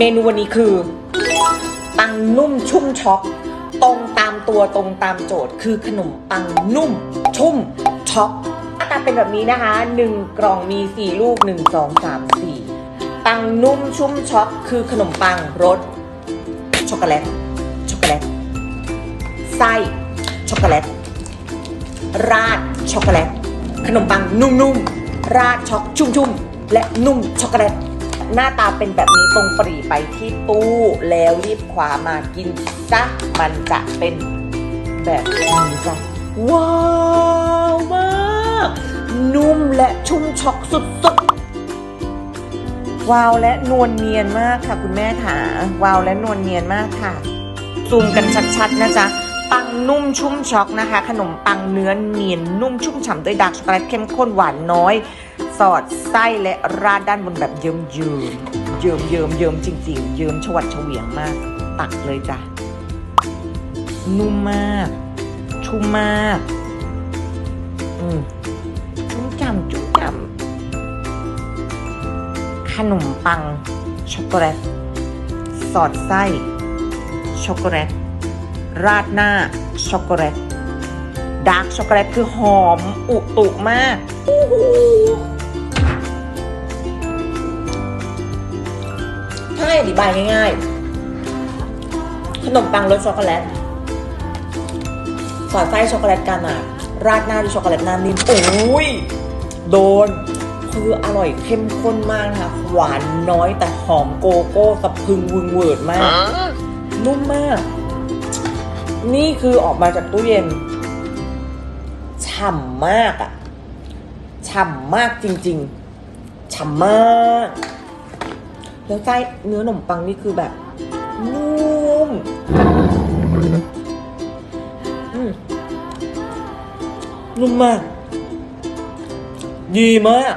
เมนูวันนี้คือ ปังนุ่มชุ่มช็อกตรงตามตัวตรงตามโจทย์ คือขนมปังนุ่ม ชุ่มช็อกหน้าตาเป็นแบบนี้นะคะหนึ่งกล่องมีสี่ลูกหนึ่งสองสามสี่ปังนุ่มชุ่มช็อกคือขนมปังรสช็อกโกแลตช็อกโกแลตไส้ช็อกโกแลตราดช็อกโกแลตขนมปังนุ่มๆราดช็อกชุ่มๆและนุ่มช็อกโกแลต หน้าตาเป็นแบบนี้ตรงปรีไปที่ตู้แล้วรีบคว้ามากินซะมันจะเป็นแบบนี้จ้ะว้าวมากนุ่มและชุ่มช็อกสุดๆว้าวและนวลเนียนมากค่ะคุณแม่ค่ะว้าวและนวลเนียนมากค่ะซูมกันชัดๆนะจ๊ะปังนุ่มชุ่มช็อกนะคะ ขนมปังเนื้อเนียนนุ่มชุ่มฉ่ำด้วยดาร์กช็อกโกแลตเข้มข้นหวานน้อย สอดไส้และราดด้านบนแบบเยิ้มเยิ้มเยิ้มเยิ้มเยิ้มจริงๆ เยิ้มชวัดเฉวียงมาก ตักเลยจ้ะ นุ่มมาก ชุ่มมาก อืมชุ่มฉ่ำชุ่มฉ่ำขนมปัง ช็อกโกแลต สอดไส้ ช็อกโกแลต ราดหน้า ช็อกโกแลตดาร์กช็อกโกแลตคือหอม อุตุมากอู้ ธิบายง่ายๆ ขนมปังรสช็อกโกแลต สอดไส้ช็อกโกแลตกานาดราดหน้าด้วยช็อกโกแลตหน้านิ่มโอ้ย โดน คืออร่อยเข้มข้นมากนะคะ หวานน้อยแต่หอมโกโก้สะพรึงวึงเวิร์ดมาก นุ่มมาก นี่คือออกมาจากตู้เย็น ฉ่ำมากอะฉ่ำมากจริง ๆ ฉ่ำมาก แล้วไส้เนื้อขนมปังนี่คือแบบนุ่มอืมนุ่มมาก ดีมาก